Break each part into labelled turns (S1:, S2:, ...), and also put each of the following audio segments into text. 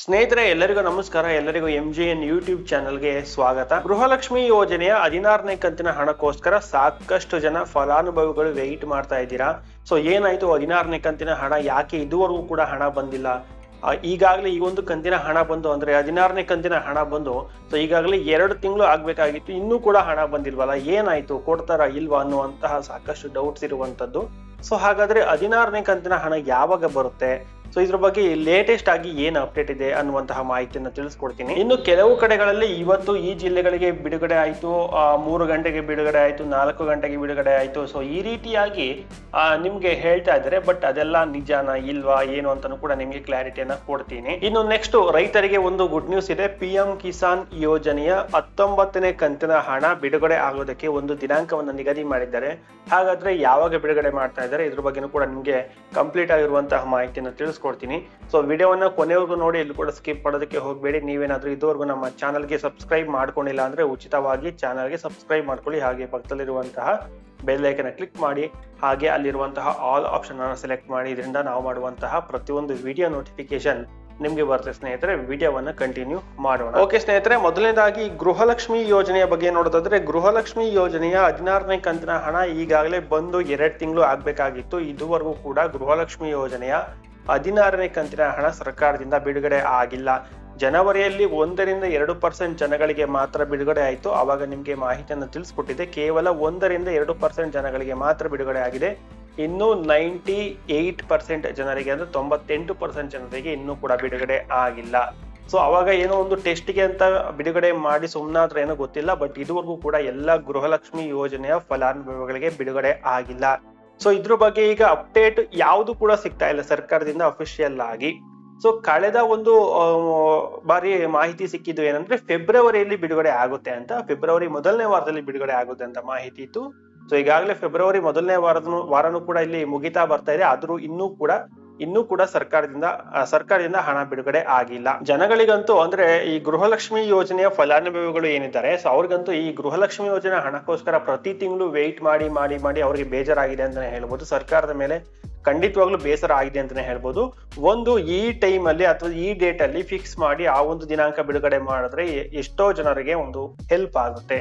S1: ಸ್ನೇಹಿತರೆ, ಎಲ್ಲರಿಗೂ ನಮಸ್ಕಾರ. ಎಲ್ಲರಿಗೂ ಎಂ ಜಿ ಎನ್ ಯೂಟ್ಯೂಬ್ ಚಾನಲ್ಗೆ ಸ್ವಾಗತ. ಗೃಹಲಕ್ಷ್ಮಿ ಯೋಜನೆಯ ಹದಿನಾರನೇ ಕಂತಿನ ಹಣಕ್ಕೋಸ್ಕರ ಸಾಕಷ್ಟು ಜನ ಫಲಾನುಭವಿಗಳು ವೆಯ್ಟ್ ಮಾಡ್ತಾ ಇದ್ದೀರಾ? ಸೊ ಏನಾಯ್ತು? ಹದಿನಾರನೇ ಕಂತಿನ ಹಣ ಯಾಕೆ ಇದುವರೆಗೂ ಕೂಡ ಹಣ ಬಂದಿಲ್ಲ? ಈಗಾಗಲೇ ಈ ಒಂದು ಕಂತಿನ ಹಣ ಬಂದು, ಅಂದ್ರೆ ಹದಿನಾರನೇ ಕಂತಿನ ಹಣ ಬಂದು ಸೊ ಈಗಾಗಲೇ ಎರಡು ತಿಂಗಳು ಆಗ್ಬೇಕಾಗಿತ್ತು. ಇನ್ನೂ ಕೂಡ ಹಣ ಬಂದಿಲ್ವಲ್ಲ? ಏನಾಯ್ತು? ಕೊಡ್ತಾರಾ ಇಲ್ವಾ ಅನ್ನುವಂತಹ ಸಾಕಷ್ಟು ಡೌಟ್ಸ್ ಇರುವಂತದ್ದು ಸೊ ಹಾಗಾದ್ರೆ ಹದಿನಾರನೇ ಕಂತಿನ ಹಣ ಯಾವಾಗ ಬರುತ್ತೆ? ಸೊ ಇದ್ರ ಬಗ್ಗೆ ಲೇಟೆಸ್ಟ್ ಆಗಿ ಏನು ಅಪ್ಡೇಟ್ ಇದೆ ಅನ್ನುವಂತಹ ಮಾಹಿತಿಯನ್ನು ತಿಳಿಸ್ಕೊಡ್ತೀನಿ. ಇನ್ನು ಕೆಲವು ಕಡೆಗಳಲ್ಲಿ ಇವತ್ತು ಈ ಜಿಲ್ಲೆಗಳಿಗೆ ಬಿಡುಗಡೆ ಆಯಿತು ಮೂರು ಗಂಟೆಗೆ ಬಿಡುಗಡೆ ಆಯಿತು, ನಾಲ್ಕು ಗಂಟೆಗೆ ಬಿಡುಗಡೆ ಆಯಿತು. ಸೊ ಈ ರೀತಿಯಾಗಿ ನಿಮಗೆ ನಿಮ್ಗೆ ಹೇಳ್ತಾ ಇದ್ದಾರೆ ಬಟ್ ಅದೆಲ್ಲ ನಿಜಾನ ಇಲ್ವಾ, ಏನು ಅಂತಾನು ಕೂಡ ನಿಮಗೆ ಕ್ಲಾರಿಟಿಯನ್ನು ಕೊಡ್ತೀನಿ. ಇನ್ನು ನೆಕ್ಸ್ಟ್ ರೈತರಿಗೆ ಒಂದು ಗುಡ್ ನ್ಯೂಸ್ ಇದೆ. ಪಿ ಎಂ ಕಿಸಾನ್ ಯೋಜನೆಯ ಹತ್ತೊಂಬತ್ತನೇ ಕಂತಿನ ಹಣ ಬಿಡುಗಡೆ ಆಗೋದಕ್ಕೆ ಒಂದು ದಿನಾಂಕವನ್ನು ನಿಗದಿ ಮಾಡಿದ್ದಾರೆ. ಹಾಗಾದ್ರೆ ಯಾವಾಗ ಬಿಡುಗಡೆ ಮಾಡ್ತಾ ಇದ್ದಾರೆ, ಇದ್ರ ಬಗ್ಗೆನೂ ಕೂಡ ನಿಮಗೆ ಕಂಪ್ಲೀಟ್ ಆಗಿರುವಂತಹ ಮಾಹಿತಿಯನ್ನು ತಿಳಿಸ್ಕೊಡ್ತೀನಿ. ಸೊ ವಿಡಿಯೋವನ್ನು ಕೊನೆವರೆಗೂ ನೋಡಿ, ಇಲ್ಲಿ ಕೂಡ ಸ್ಕಿಪ್ ಮಾಡೋದಕ್ಕೆ ಹೋಗಬೇಡಿ. ನೀವೇನಾದರೂ ಇದುವರೆಗೂ ನಮ್ಮ ಚಾನಲ್ಗೆ ಸಬ್ಸ್ಕ್ರೈಬ್ ಮಾಡ್ಕೊಂಡಿಲ್ಲ ಅಂದ್ರೆ ಉಚಿತವಾಗಿ ಚಾನಲ್ಗೆ ಸಬ್ಸ್ಕ್ರೈಬ್ ಮಾಡ್ಕೊಳ್ಳಿ. ಹಾಗೆ ಪಕ್ಕದಲ್ಲಿರುವಂತಹ ಬೆಲ್ ಐಕನ್ ಕ್ಲಿಕ್ ಮಾಡಿ. ಹಾಗೆ ಅಲ್ಲಿರುವಂತಹ ಆಲ್ ಆಪ್ಷನ್ ಅನ್ನು ಸೆಲೆಕ್ಟ್ ಮಾಡಿ. ಇದರಿಂದ ನಾವು ಮಾಡುವಂತಹ ಪ್ರತಿಯೊಂದು ವಿಡಿಯೋ ನೋಟಿಫಿಕೇಶನ್ ನಿಮಗೆ ಬರುತ್ತೆ ಸ್ನೇಹಿತರೆ, ವಿಡಿಯೋವನ್ನು ಕಂಟಿನ್ಯೂ ಮಾಡೋಣ. ಓಕೆ ಸ್ನೇಹಿತರೆ, ಮೊದಲನೇದಾಗಿ ಗೃಹಲಕ್ಷ್ಮಿ ಯೋಜನೆಯ ಬಗ್ಗೆ ನೋಡೋದಾದ್ರೆ, ಗೃಹಲಕ್ಷ್ಮಿ ಯೋಜನೆಯ ಹದಿನಾರನೇ ಕಂತಿನ ಹಣ ಈಗಾಗಲೇ ಬಂದು ಎರಡು ತಿಂಗಳು ಆಗಬೇಕಾಗಿತ್ತು. ಇದುವರೆಗೂ ಕೂಡ ಗೃಹಲಕ್ಷ್ಮಿ ಯೋಜನೆಯ ಹದಿನಾರನೇ ಕಂತಿನ ಹಣ ಸರ್ಕಾರದಿಂದ ಬಿಡುಗಡೆ ಆಗಿಲ್ಲ. ಜನವರಿಯಲ್ಲಿ ಒಂದರಿಂದ ಎರಡು ಪರ್ಸೆಂಟ್ ಜನಗಳಿಗೆ ಮಾತ್ರ ಬಿಡುಗಡೆ ಆಯಿತು. ಆವಾಗ ನಿಮಗೆ ಮಾಹಿತಿಯನ್ನು ತಿಳಿಸ್ಕೊಟ್ಟಿದೆ ಕೇವಲ ಒಂದರಿಂದ ಎರಡು ಪರ್ಸೆಂಟ್ ಜನಗಳಿಗೆ ಮಾತ್ರ ಬಿಡುಗಡೆ ಆಗಿದೆ. ಇನ್ನು ನೈಂಟಿ ಏಟ್ ಪರ್ಸೆಂಟ್ ಜನರಿಗೆ ಅಂದ್ರೆ ತೊಂಬತ್ತೆಂಟು ಪರ್ಸೆಂಟ್ ಜನರಿಗೆ ಇನ್ನೂ ಕೂಡ ಬಿಡುಗಡೆ ಆಗಿಲ್ಲ. ಸೊ ಅವಾಗ ಏನೋ ಒಂದು ಟೆಸ್ಟ್ಗೆ ಅಂತ ಬಿಡುಗಡೆ ಮಾಡಿ ಸುಮ್ಮನಾದ್ರೆ ಏನೋ ಗೊತ್ತಿಲ್ಲ. ಬಟ್ ಇದುವರೆಗೂ ಕೂಡ ಎಲ್ಲ ಗೃಹಲಕ್ಷ್ಮಿ ಯೋಜನೆಯ ಫಲಾನುಭವಿಗಳಿಗೆ ಬಿಡುಗಡೆ ಆಗಿಲ್ಲ. ಸೊ ಇದ್ರ ಬಗ್ಗೆ ಈಗ ಅಪ್ಡೇಟ್ ಯಾವುದು ಕೂಡ ಸಿಗ್ತಾ ಇಲ್ಲ ಸರ್ಕಾರದಿಂದ ಅಫಿಷಿಯಲ್ ಆಗಿ. ಸೊ ಕಳೆದ ಒಂದು ಬಾರಿ ಮಾಹಿತಿ ಸಿಕ್ಕಿದ್ದು ಏನಂದ್ರೆ ಫೆಬ್ರವರಿಯಲ್ಲಿ ಬಿಡುಗಡೆ ಆಗುತ್ತೆ ಅಂತ. ಫೆಬ್ರವರಿ ಮೊದಲನೇ ವಾರದಲ್ಲಿ ಬಿಡುಗಡೆ ಆಗುತ್ತೆ ಅಂತ ಮಾಹಿತಿ ಇತ್ತು. ಸೊ ಈಗಾಗಲೇ ಫೆಬ್ರವರಿ ಮೊದಲನೇ ವಾರದ ವಾರನೂ ಕೂಡ ಇಲ್ಲಿ ಮುಗಿತಾ ಬರ್ತಾ ಇದೆ. ಆದ್ರೂ ಇನ್ನೂ ಕೂಡ ಇನ್ನೂ ಕೂಡ ಸರ್ಕಾರದಿಂದ ಸರ್ಕಾರದಿಂದ ಹಣ ಬಿಡುಗಡೆ ಆಗಿಲ್ಲ. ಜನಗಳಿಗಂತೂ ಅಂದ್ರೆ ಈ ಗೃಹಲಕ್ಷ್ಮಿ ಯೋಜನೆಯ ಫಲಾನುಭವಿಗಳು ಏನಿದ್ದಾರೆ, ಸೊ ಅವ್ರಿಗಂತೂ ಈ ಗೃಹಲಕ್ಷ್ಮಿ ಯೋಜನೆ ಹಣಕ್ಕೋಸ್ಕರ ಪ್ರತಿ ತಿಂಗಳು ವೆಯ್ಟ್ ಮಾಡಿ ಮಾಡಿ ಮಾಡಿ ಅವ್ರಿಗೆ ಬೇಜಾರಾಗಿದೆ ಅಂತಾನೆ ಹೇಳ್ಬೋದು. ಸರ್ಕಾರದ ಮೇಲೆ ಖಂಡಿತವಾಗ್ಲೂ ಬೇಸರ ಆಗಿದೆ ಅಂತಾನೆ ಹೇಳ್ಬೋದು. ಒಂದು, ಈ ಟೈಮ್ ಅಲ್ಲಿ ಅಥವಾ ಈ ಡೇಟ್ ಅಲ್ಲಿ ಫಿಕ್ಸ್ ಮಾಡಿ ಆ ಒಂದು ದಿನಾಂಕ ಬಿಡುಗಡೆ ಮಾಡಿದ್ರೆ ಎಷ್ಟೋ ಜನರಿಗೆ ಒಂದು ಹೆಲ್ಪ್ ಆಗುತ್ತೆ.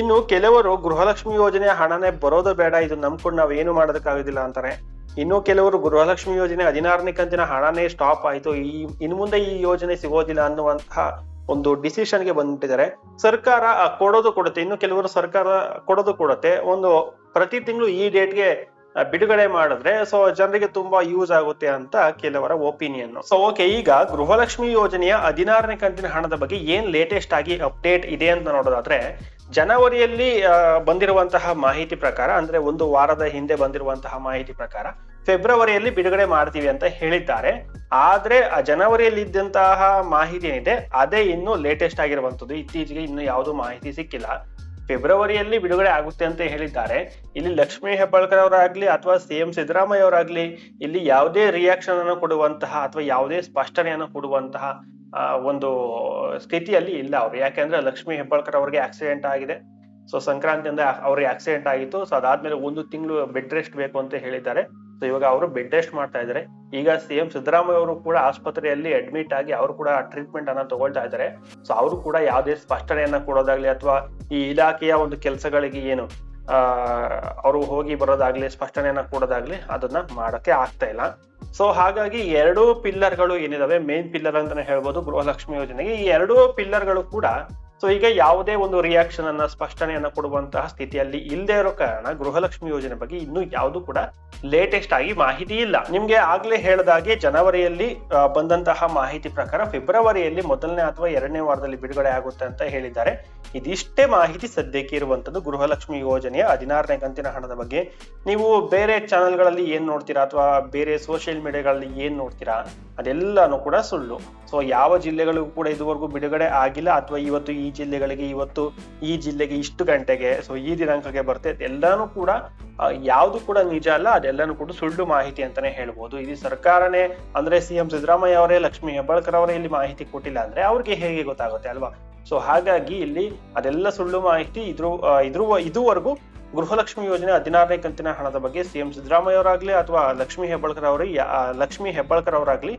S1: ಇನ್ನು ಕೆಲವರು ಗೃಹಲಕ್ಷ್ಮಿ ಯೋಜನೆಯ ಹಣನೇ ಬರೋದು ಬೇಡ, ಇದು ನಂಬ್ಕೊಂಡು ನಾವು ಏನು ಮಾಡೋದಕ್ಕಾಗೋದಿಲ್ಲ ಅಂತಾರೆ. ಇನ್ನು ಕೆಲವರು ಗೃಹಲಕ್ಷ್ಮಿ ಯೋಜನೆ ಹದಿನಾರನೇ ಕಂತಿನ ಹಣನೇ ಸ್ಟಾಪ್ ಆಯ್ತು. ಈ, ಇನ್ನು ಮುಂದೆ ಈ ಯೋಜನೆ ಸಿಗೋದಿಲ್ಲ ಅನ್ನುವಂತಹ ಒಂದು ಡಿಸಿಷನ್ಗೆ ಬಂದ್ಬಿಟ್ಟಿದ್ದಾರೆ. ಸರ್ಕಾರ ಕೊಡೋದು ಕೊಡುತ್ತೆ. ಇನ್ನು ಕೆಲವರು ಸರ್ಕಾರ ಕೊಡೋದು ಕೊಡುತ್ತೆ. ಒಂದು ಪ್ರತಿ ತಿಂಗಳು ಈ ಡೇಟ್ಗೆ ಬಿಡುಗಡೆ ಮಾಡಿದ್ರೆ ಸೊ ಜನರಿಗೆ ತುಂಬಾ ಯೂಸ್ ಆಗುತ್ತೆ ಅಂತ ಕೆಲವರ ಒಪಿನಿಯನ್ ಸೊ ಓಕೆ ಈಗ ಗೃಹಲಕ್ಷ್ಮಿ ಯೋಜನೆಯ ಹದಿನಾರನೇ ಕಂತಿನ ಹಣದ ಬಗ್ಗೆ ಏನ್ ಲೇಟೆಸ್ಟ್ ಆಗಿ ಅಪ್ಡೇಟ್ ಇದೆ ಅಂತ ನೋಡೋದಾದ್ರೆ ಜನವರಿಯಲ್ಲಿ ಬಂದಿರುವಂತಹ ಮಾಹಿತಿ ಪ್ರಕಾರ, ಅಂದ್ರೆ ಒಂದು ವಾರದ ಹಿಂದೆ ಬಂದಿರುವಂತಹ ಮಾಹಿತಿ ಪ್ರಕಾರ, ಫೆಬ್ರವರಿಯಲ್ಲಿ ಬಿಡುಗಡೆ ಮಾಡ್ತೀವಿ ಅಂತ ಹೇಳಿದ್ದಾರೆ. ಆದ್ರೆ, ಆ ಜನವರಿಯಲ್ಲಿ ಇದ್ದಂತಹ ಮಾಹಿತಿ ಏನಿದೆ, ಅದೇ ಇನ್ನು ಲೇಟೆಸ್ಟ್ ಆಗಿರುವಂತದ್ದು ಇತ್ತೀಚೆಗೆ ಇನ್ನು ಯಾವುದು ಮಾಹಿತಿ ಸಿಕ್ಕಿಲ್ಲ. ಫೆಬ್ರವರಿಯಲ್ಲಿ ಬಿಡುಗಡೆ ಆಗುತ್ತೆ ಅಂತ ಹೇಳಿದ್ದಾರೆ. ಇಲ್ಲಿ ಲಕ್ಷ್ಮೀ ಹೆಬ್ಬಾಳ್ಕರ್ ಅವರಾಗ್ಲಿ ಅಥವಾ ಸಿ ಎಂ ಸಿದ್ದರಾಮಯ್ಯ ಅವರಾಗ್ಲಿ, ಇಲ್ಲಿ ಯಾವುದೇ ರಿಯಾಕ್ಷನ್ ಅನ್ನು ಕೊಡುವಂತಹ ಅಥವಾ ಯಾವುದೇ ಸ್ಪಷ್ಟನೆಯನ್ನು ಕೊಡುವಂತಹ ಒಂದು ಸ್ಥಿತಿಯಲ್ಲಿ ಇಲ್ಲ ಅವ್ರು. ಯಾಕೆಂದ್ರೆ ಲಕ್ಷ್ಮಿ ಹೆಬ್ಬಾಳ್ಕರ್ ಅವ್ರಿಗೆ ಆಕ್ಸಿಡೆಂಟ್ ಆಗಿದೆ. ಸೊ ಸಂಕ್ರಾಂತಿಯಿಂದ ಅವ್ರಿಗೆ ಆಕ್ಸಿಡೆಂಟ್ ಆಗಿತ್ತು. ಸೊ ಅದಾದ್ಮೇಲೆ ಒಂದು ತಿಂಗಳು ಬೆಡ್ ರೆಸ್ಟ್ ಬೇಕು ಅಂತ ಹೇಳಿದ್ದಾರೆ. ಸೊ ಇವಾಗ ಅವರು ಬೆಡ್ ರೆಸ್ಟ್ ಮಾಡ್ತಾ ಇದ್ದಾರೆ. ಈಗ ಸಿ ಎಂ ಸಿದ್ದರಾಮಯ್ಯ ಅವರು ಕೂಡ ಆಸ್ಪತ್ರೆಯಲ್ಲಿ ಅಡ್ಮಿಟ್ ಆಗಿ ಅವರು ಕೂಡ ಟ್ರೀಟ್ಮೆಂಟ್ ಅನ್ನ ತಗೊಳ್ತಾ ಇದ್ದಾರೆ. ಸೊ ಅವರು ಕೂಡ ಯಾವುದೇ ಸ್ಪಷ್ಟನೆಯನ್ನ ಕೊಡೋದಾಗ್ಲಿ ಅಥವಾ ಈ ಇಲಾಖೆಯ ಒಂದು ಕೆಲಸಗಳಿಗೆ ಏನು ಅವರು ಹೋಗಿ ಬರೋದಾಗ್ಲಿ, ಸ್ಪಷ್ಟನೆಯನ್ನ ಕೊಡೋದಾಗ್ಲಿ ಅದನ್ನ ಮಾಡಕ್ಕೆ ಆಗ್ತಾ ಇಲ್ಲ. ಸೊ ಹಾಗಾಗಿ ಎರಡೂ ಪಿಲ್ಲರ್ಗಳು ಏನಿದಾವೆ? ಮೇನ್ ಪಿಲ್ಲರ್ ಅಂತಾನೆ ಹೇಳ್ಬೋದು, ಗೃಹಲಕ್ಷ್ಮಿ ಯೋಜನೆಗೆ. ಈ ಎರಡೂ ಪಿಲ್ಲರ್ಗಳು ಕೂಡ ಸೊ ಈಗ ಯಾವುದೇ ಒಂದು ರಿಯಾಕ್ಷನ್ ಅನ್ನ, ಸ್ಪಷ್ಟನೆಯನ್ನ ಕೊಡುವಂತಹ ಸ್ಥಿತಿಯಲ್ಲಿ ಇಲ್ಲದೆ ಇರೋ ಕಾರಣ ಗೃಹಲಕ್ಷ್ಮಿ ಯೋಜನೆ ಬಗ್ಗೆ ಇನ್ನೂ ಯಾವುದು ಕೂಡ ಲೇಟೆಸ್ಟ್ ಆಗಿ ಮಾಹಿತಿ ಇಲ್ಲ. ನಿಮ್ಗೆ ಆಗ್ಲೇ ಹೇಳದಾಗೆ ಜನವರಿಯಲ್ಲಿ ಬಂದಂತಹ ಮಾಹಿತಿ ಪ್ರಕಾರ ಫೆಬ್ರವರಿಯಲ್ಲಿ ಮೊದಲನೇ ಅಥವಾ ಎರಡನೇ ವಾರದಲ್ಲಿ ಬಿಡುಗಡೆ ಆಗುತ್ತೆ ಅಂತ ಹೇಳಿದ್ದಾರೆ. ಇದಿಷ್ಟೇ ಮಾಹಿತಿ ಸದ್ಯಕ್ಕೆ ಇರುವಂತದ್ದು ಗೃಹಲಕ್ಷ್ಮಿ ಯೋಜನೆಯ ಹದಿನಾರನೇ ಕಂತಿನ ಹಣದ ಬಗ್ಗೆ. ನೀವು ಬೇರೆ ಚಾನೆಲ್ಗಳಲ್ಲಿ ಏನ್ ನೋಡ್ತೀರಾ ಅಥವಾ ಬೇರೆ ಸೋಷಿಯಲ್ ಮೀಡಿಯಾಗಳಲ್ಲಿ ಏನ್ ನೋಡ್ತೀರಾ? ಅದೆಲ್ಲಾನು ಕೂಡ ಸುಳ್ಳು. ಸೊ ಯಾವ ಜಿಲ್ಲೆಗಳಿಗೂ ಕೂಡ ಇದುವರೆಗೂ ಬಿಡುಗಡೆ ಆಗಿಲ್ಲ ಅಥವಾ ಇವತ್ತು ಈ ಜಿಲ್ಲೆಗಳಿಗೆ ಇವತ್ತು ಈ ಜಿಲ್ಲೆಗೆ ಇಷ್ಟು ಗಂಟೆಗೆ ಸೊ ಈ ದಿನಾಂಕಕ್ಕೆ ಬರುತ್ತೆ. ಎಲ್ಲಾನು ಕೂಡ ಯಾವುದು ಕೂಡ ನಿಜ ಅಲ್ಲ, ಅದೆಲ್ಲಾನು ಕೂಡ ಸುಳ್ಳು ಮಾಹಿತಿ ಅಂತಾನೆ ಹೇಳ್ಬೋದು. ಇದು ಸರ್ಕಾರನೇ, ಅಂದ್ರೆ ಸಿ ಎಂ ಸಿದ್ದರಾಮಯ್ಯ ಅವರೇ, ಲಕ್ಷ್ಮೀ ಹೆಬ್ಬಾಳ್ಕರ್ ಅವರೇ ಇಲ್ಲಿ ಮಾಹಿತಿ ಕೊಟ್ಟಿಲ್ಲ ಅಂದ್ರೆ ಅವ್ರಿಗೆ ಹೇಗೆ ಗೊತ್ತಾಗುತ್ತೆ ಅಲ್ವಾ? ಸೊ ಹಾಗಾಗಿ ಇಲ್ಲಿ ಅದೆಲ್ಲ ಸುಳ್ಳು ಮಾಹಿತಿ ಇದ್ರ ಇದ್ರ, ಇದುವರೆಗೂ ಗೃಹಲಕ್ಷ್ಮಿ ಯೋಜನೆ ಹದಿನಾರನೇ ಕಂತಿನ ಹಣದ ಬಗ್ಗೆ ಸಿಎಂ ಸಿದ್ದರಾಮಯ್ಯ ಅವರಾಗ್ಲಿ ಅಥವಾ ಲಕ್ಷ್ಮೀ ಹೆಬ್ಬಾಳ್ಕರ್ ಅವರು ಲಕ್ಷ್ಮೀ ಹೆಬ್ಬಾಳ್ಕರ್ ಅವರಾಗ್ಲಿ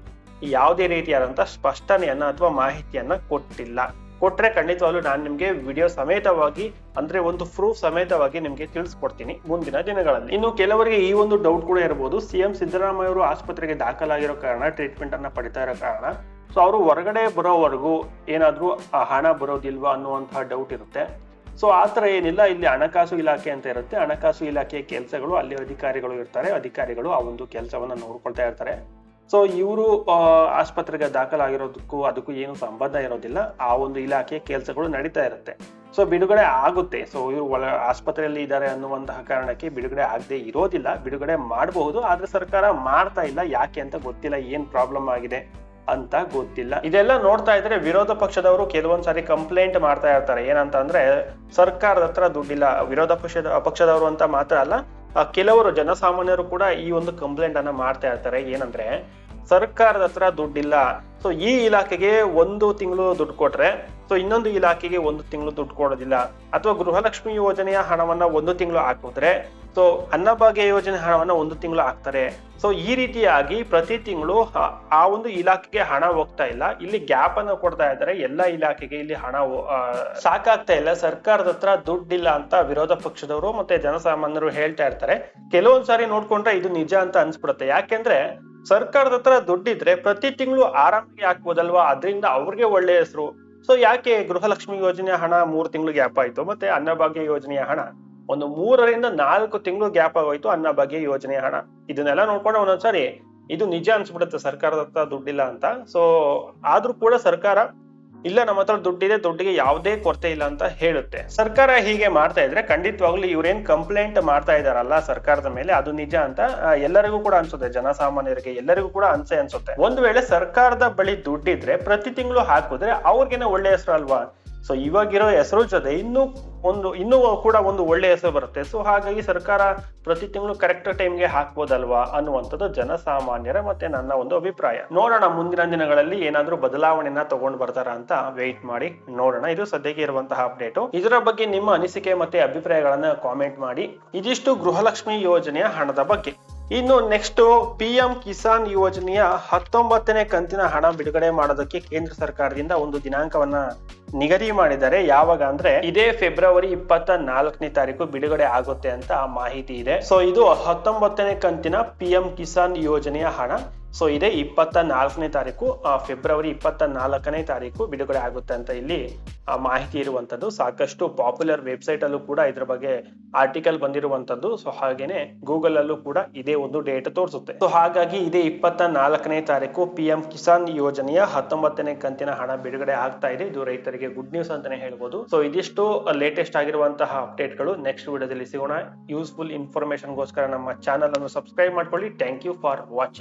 S1: ಯಾವುದೇ ರೀತಿಯಾದಂತಹ ಸ್ಪಷ್ಟನೆಯನ್ನ ಅಥವಾ ಮಾಹಿತಿಯನ್ನ ಕೊಟ್ಟಿಲ್ಲ. ಕೊಟ್ರೆ ಖಂಡಿತವಾಗ್ಲೂ ನಾನು ನಿಮಗೆ ವಿಡಿಯೋ ಸಮೇತವಾಗಿ, ಅಂದ್ರೆ ಒಂದು ಪ್ರೂಫ್ ಸಮೇತವಾಗಿ ನಿಮಗೆ ತಿಳಿಸ್ಕೊಡ್ತೀನಿ ಮುಂದಿನ ದಿನಗಳಲ್ಲಿ. ಇನ್ನು ಕೆಲವರಿಗೆ ಈ ಒಂದು ಡೌಟ್ ಕೂಡ ಇರಬಹುದು ಸಿಎಂ ಸಿದ್ದರಾಮಯ್ಯ ಅವರು ಆಸ್ಪತ್ರೆಗೆ ದಾಖಲಾಗಿರೋ ಕಾರಣ ಟ್ರೀಟ್ಮೆಂಟ್ ಅನ್ನ ಪಡಿತಾ ಇರೋ ಕಾರಣ. ಸೊ ಅವರು ಹೊರಗಡೆ ಬರೋವರೆಗೂ ಏನಾದರೂ, ಆ ಹಣ ಬರೋದಿಲ್ವಾ ಅನ್ನುವಂತಹ ಡೌಟ್ ಇರುತ್ತೆ. ಸೊ ಆ ಥರ ಏನಿಲ್ಲ. ಇಲ್ಲಿ ಹಣಕಾಸು ಇಲಾಖೆ ಅಂತ ಇರುತ್ತೆ. ಹಣಕಾಸು ಇಲಾಖೆಯ ಕೆಲಸಗಳು, ಅಲ್ಲಿ ಅಧಿಕಾರಿಗಳು ಇರ್ತಾರೆ. ಅಧಿಕಾರಿಗಳು ಆ ಒಂದು ಕೆಲಸವನ್ನ ನೋಡ್ಕೊಳ್ತಾ ಇರ್ತಾರೆ. ಸೊ ಇವರು ಆಸ್ಪತ್ರೆಗೆ ದಾಖಲಾಗಿರೋದಕ್ಕೂ ಅದಕ್ಕೂ ಏನು ಸಂಬಂಧ ಇರೋದಿಲ್ಲ. ಆ ಒಂದು ಇಲಾಖೆಯ ಕೆಲಸಗಳು ನಡೀತಾ ಇರುತ್ತೆ. ಸೊ ಬಿಡುಗಡೆ ಆಗುತ್ತೆ. ಸೊ ಇವರು ಒಳ, ಆಸ್ಪತ್ರೆಯಲ್ಲಿ ಇದ್ದಾರೆ ಅನ್ನುವಂತಹ ಕಾರಣಕ್ಕೆ ಬಿಡುಗಡೆ ಆಗದೆ ಇರೋದಿಲ್ಲ. ಬಿಡುಗಡೆ ಮಾಡಬಹುದು, ಆದ್ರೆ ಸರ್ಕಾರ ಮಾಡ್ತಾ ಇಲ್ಲ. ಯಾಕೆ ಅಂತ ಗೊತ್ತಿಲ್ಲ. ಏನ್ ಪ್ರಾಬ್ಲಮ್ ಆಗಿದೆ ಅಂತ ಗೊತ್ತಿಲ್ಲ. ಇದೆಲ್ಲ ನೋಡ್ತಾ ಇದ್ರೆ ವಿರೋಧ ಪಕ್ಷದವರು ಕೆಲವೊಂದ್ಸಾರಿ ಕಂಪ್ಲೇಂಟ್ ಮಾಡ್ತಾ ಇರ್ತಾರೆ. ಏನಂತ ಅಂದ್ರೆ ಸರ್ಕಾರದ ಹತ್ರ ದುಡ್ಡಿಲ್ಲ. ವಿರೋಧ ಪಕ್ಷದ, ಪಕ್ಷದವರು ಅಂತ ಮಾತ್ರ ಅಲ್ಲ ಕೆಲವರು ಜನಸಾಮಾನ್ಯರು ಕೂಡ ಈ ಒಂದು ಕಂಪ್ಲೇಂಟ್ ಅನ್ನ ಮಾಡ್ತಾ ಇರ್ತಾರೆ. ಏನಂದ್ರೆ, ಸರ್ಕಾರದ ಹತ್ರ ದುಡ್ಡಿಲ್ಲ. ಸೊ ಈ ಇಲಾಖೆಗೆ ಒಂದು ತಿಂಗಳು ದುಡ್ಡು ಕೊಟ್ರೆ ಸೊ ಇನ್ನೊಂದು ಇಲಾಖೆಗೆ ಒಂದು ತಿಂಗಳು ದುಡ್ಡು ಕೊಡೋದಿಲ್ಲ. ಅಥವಾ ಗೃಹಲಕ್ಷ್ಮಿ ಯೋಜನೆಯ ಹಣವನ್ನ ಒಂದು ತಿಂಗಳು ಹಾಕಿದ್ರೆ ಸೊ ಅನ್ನಭಾಗ್ಯ ಯೋಜನೆ ಹಣವನ್ನ ಒಂದು ತಿಂಗಳು ಹಾಕ್ತಾರೆ. ಸೊ ಈ ರೀತಿಯಾಗಿ ಪ್ರತಿ ತಿಂಗಳು, ಆ- ಒಂದು ಇಲಾಖೆಗೆ ಹಣ ಹೋಗ್ತಾ ಇಲ್ಲ. ಇಲ್ಲಿ ಗ್ಯಾಪ್ ಅನ್ನು ಕೊಡ್ತಾ ಇದ್ದಾರೆ. ಎಲ್ಲ ಇಲಾಖೆಗೆ ಇಲ್ಲಿ ಹಣ ಸಾಕಾಗ್ತಾ ಇಲ್ಲ. ಸರ್ಕಾರದ ಹತ್ರ ದುಡ್ಡಿಲ್ಲ ಅಂತ ವಿರೋಧ ಪಕ್ಷದವರು ಮತ್ತೆ ಜನಸಾಮಾನ್ಯರು ಹೇಳ್ತಾ ಇರ್ತಾರೆ. ಕೆಲವೊಂದ್ ಸಾರಿ ನೋಡ್ಕೊಂಡ್ರೆ ಇದು ನಿಜ ಅಂತ ಅನ್ಸ್ಬಿಡುತ್ತೆ. ಯಾಕೆಂದ್ರೆ ಸರ್ಕಾರದ ಹತ್ರ ದುಡ್ಡಿದ್ರೆ ಪ್ರತಿ ತಿಂಗಳು ಆರಾಮಾಗಿ ಹಾಕ್ಬೋದಲ್ವಾ? ಅದರಿಂದ ಅವ್ರಿಗೆ ಒಳ್ಳೆ ಹೆಸರು. ಸೊ ಯಾಕೆ ಗೃಹಲಕ್ಷ್ಮಿ ಯೋಜನೆಯ ಹಣ ಮೂರು ತಿಂಗಳು ಗ್ಯಾಪ್ ಆಯ್ತು, ಮತ್ತೆ ಅನ್ನಭಾಗ್ಯ ಯೋಜನೆಯ ಹಣ? ಒಂದು ಮೂರರಿಂದ ನಾಲ್ಕು ತಿಂಗಳು ಗ್ಯಾಪ್ ಆಗೋಯ್ತು ಅನ್ನ ಬಗ್ಗೆ ಯೋಜನೆ ಹಣ. ಇದನ್ನೆಲ್ಲ ನೋಡ್ಕೊಂಡು ಒಂದೊಂದ್ಸರಿ ಇದು ನಿಜ ಅನ್ಸ್ಬಿಡುತ್ತೆ ಸರ್ಕಾರದ ಹತ್ರ ದುಡ್ಡಿಲ್ಲ ಅಂತ. ಸೊ ಆದ್ರೂ ಕೂಡ ಸರ್ಕಾರ, ಇಲ್ಲ ನಮ್ಮ ಹತ್ರ ದುಡ್ಡಿದೆ, ದುಡ್ಡಿಗೆ ಯಾವುದೇ ಕೊರತೆ ಇಲ್ಲ ಅಂತ ಹೇಳುತ್ತೆ. ಸರ್ಕಾರ ಹೀಗೆ ಮಾಡ್ತಾ ಇದ್ರೆ ಖಂಡಿತವಾಗ್ಲೂ ಇವ್ರೇನ್ ಕಂಪ್ಲೇಂಟ್ ಮಾಡ್ತಾ ಇದಾರಲ್ಲ ಸರ್ಕಾರದ ಮೇಲೆ, ಅದು ನಿಜ ಅಂತ ಎಲ್ಲರಿಗೂ ಕೂಡ ಅನ್ಸುತ್ತೆ. ಜನಸಾಮಾನ್ಯರಿಗೆ ಎಲ್ಲರಿಗೂ ಕೂಡ ಅನ್ಸೆ ಅನ್ಸುತ್ತೆ. ಒಂದ್ ವೇಳೆ ಸರ್ಕಾರದ ಬಳಿ ದುಡ್ಡಿದ್ರೆ, ಪ್ರತಿ ತಿಂಗಳು ಹಾಕಿದ್ರೆ ಅವ್ರಿಗೇನೆ ಒಳ್ಳೆ ಹೆಸರು ಅಲ್ವಾ? ಸೊ ಇವಾಗಿರೋ ಹೆಸರು ಜೊತೆ ಇನ್ನೂ ಒಂದು, ಇನ್ನೂ ಕೂಡ ಒಂದು ಒಳ್ಳೆ ಹೆಸರು ಬರುತ್ತೆ. ಸೊ ಹಾಗಾಗಿ ಸರ್ಕಾರ ಪ್ರತಿ ತಿಂಗಳು ಕರೆಕ್ಟ್ ಟೈಮ್ಗೆ ಹಾಕ್ಬೋದಲ್ವಾ ಅನ್ನುವಂಥದ್ದು ಜನಸಾಮಾನ್ಯರ ಮತ್ತೆ ನನ್ನ ಒಂದು ಅಭಿಪ್ರಾಯ. ನೋಡೋಣ, ಮುಂದಿನ ದಿನಗಳಲ್ಲಿ ಏನಾದ್ರೂ ಬದಲಾವಣೆನ ತಗೊಂಡು ಬರ್ತಾರ ಅಂತ ವೆಯ್ಟ್ ಮಾಡಿ ನೋಡೋಣ. ಇದು ಸದ್ಯಕ್ಕೆ ಇರುವಂತಹ ಅಪ್ಡೇಟ್ ಇದರ ಬಗ್ಗೆ ನಿಮ್ಮ ಅನಿಸಿಕೆ ಮತ್ತೆ ಅಭಿಪ್ರಾಯಗಳನ್ನ ಕಾಮೆಂಟ್ ಮಾಡಿ. ಇದಿಷ್ಟು ಗೃಹಲಕ್ಷ್ಮಿ ಯೋಜನೆಯ ಹಣದ ಬಗ್ಗೆ. ಇನ್ನು ನೆಕ್ಸ್ಟ್ ಪಿ ಎಂ ಕಿಸಾನ್ ಯೋಜನೆಯ ಹತ್ತೊಂಬತ್ತನೇ ಕಂತಿನ ಹಣ ಬಿಡುಗಡೆ ಮಾಡೋದಕ್ಕೆ ಕೇಂದ್ರ ಸರ್ಕಾರದಿಂದ ಒಂದು ದಿನಾಂಕವನ್ನ ನಿಗದಿ ಮಾಡಿದ್ದಾರೆ ಯಾವಾಗ ಅಂದ್ರೆ ಇದೇ ಫೆಬ್ರವರಿ ಇಪ್ಪತ್ತ ನಾಲ್ಕನೇ ತಾರೀಕು ಬಿಡುಗಡೆ ಆಗುತ್ತೆ ಅಂತ ಮಾಹಿತಿ ಇದೆ. ಸೊ ಇದು ಹತ್ತೊಂಬತ್ತನೇ ಕಂತಿನ ಪಿ ಎಂ ಕಿಸಾನ್ ಯೋಜನೆಯ ಹಣ. ಸೊ ಇದೇ ಇಪ್ಪತ್ತ ನಾಲ್ಕನೇ ತಾರೀಕು ಫೆಬ್ರವರಿ ಇಪ್ಪತ್ತ ನಾಲ್ಕನೇ ತಾರೀಕು ಬಿಡುಗಡೆ ಆಗುತ್ತೆ ಅಂತ ಇಲ್ಲಿ ಮಾಹಿತಿ ಇರುವಂತದ್ದು ಸಾಕಷ್ಟು ಪಾಪ್ಯುಲರ್ ವೆಬ್ಸೈಟ್ ಅಲ್ಲೂ ಕೂಡ ಇದ್ರ ಬಗ್ಗೆ ಆರ್ಟಿಕಲ್ ಬಂದಿರುವಂತದ್ದು ಸೊ ಹಾಗೇನೆ ಗೂಗಲ್ ಅಲ್ಲೂ ಕೂಡ ಇದೇ ಒಂದು ಡೇಟ್ ತೋರಿಸುತ್ತೆ. ಸೊ ಹಾಗಾಗಿ ಇದೇ ಇಪ್ಪತ್ತ ನಾಲ್ಕನೇ ತಾರೀಕು ಪಿ ಎಂ ಕಿಸಾನ್ ಯೋಜನೆಯ ಹತ್ತೊಂಬತ್ತನೇ ಕಂತಿನ ಹಣ ಬಿಡುಗಡೆ ಆಗ್ತಾ ಇದೆ. ಇದು ರೈತರಿಗೆ ಗುಡ್ ನ್ಯೂಸ್ ಅಂತಾನೆ ಹೇಳ್ಬೋದು. ಸೊ ಇದಿಷ್ಟು ಲೇಟೆಸ್ಟ್ ಆಗಿರುವಂತಹ ಅಪ್ಡೇಟ್ಗಳು ನೆಕ್ಸ್ಟ್ ವಿಡಿಯೋದಲ್ಲಿ ಸಿಗೋಣ. ಯೂಸ್ಫುಲ್ ಇನ್ಫಾರ್ಮೇಶನ್ಗೋಸ್ಕರ ನಮ್ಮ ಚಾನಲ್ ಅನ್ನು ಸಬ್ಸ್ಕ್ರೈಬ್ ಮಾಡ್ಕೊಳ್ಳಿ. Thank you for watching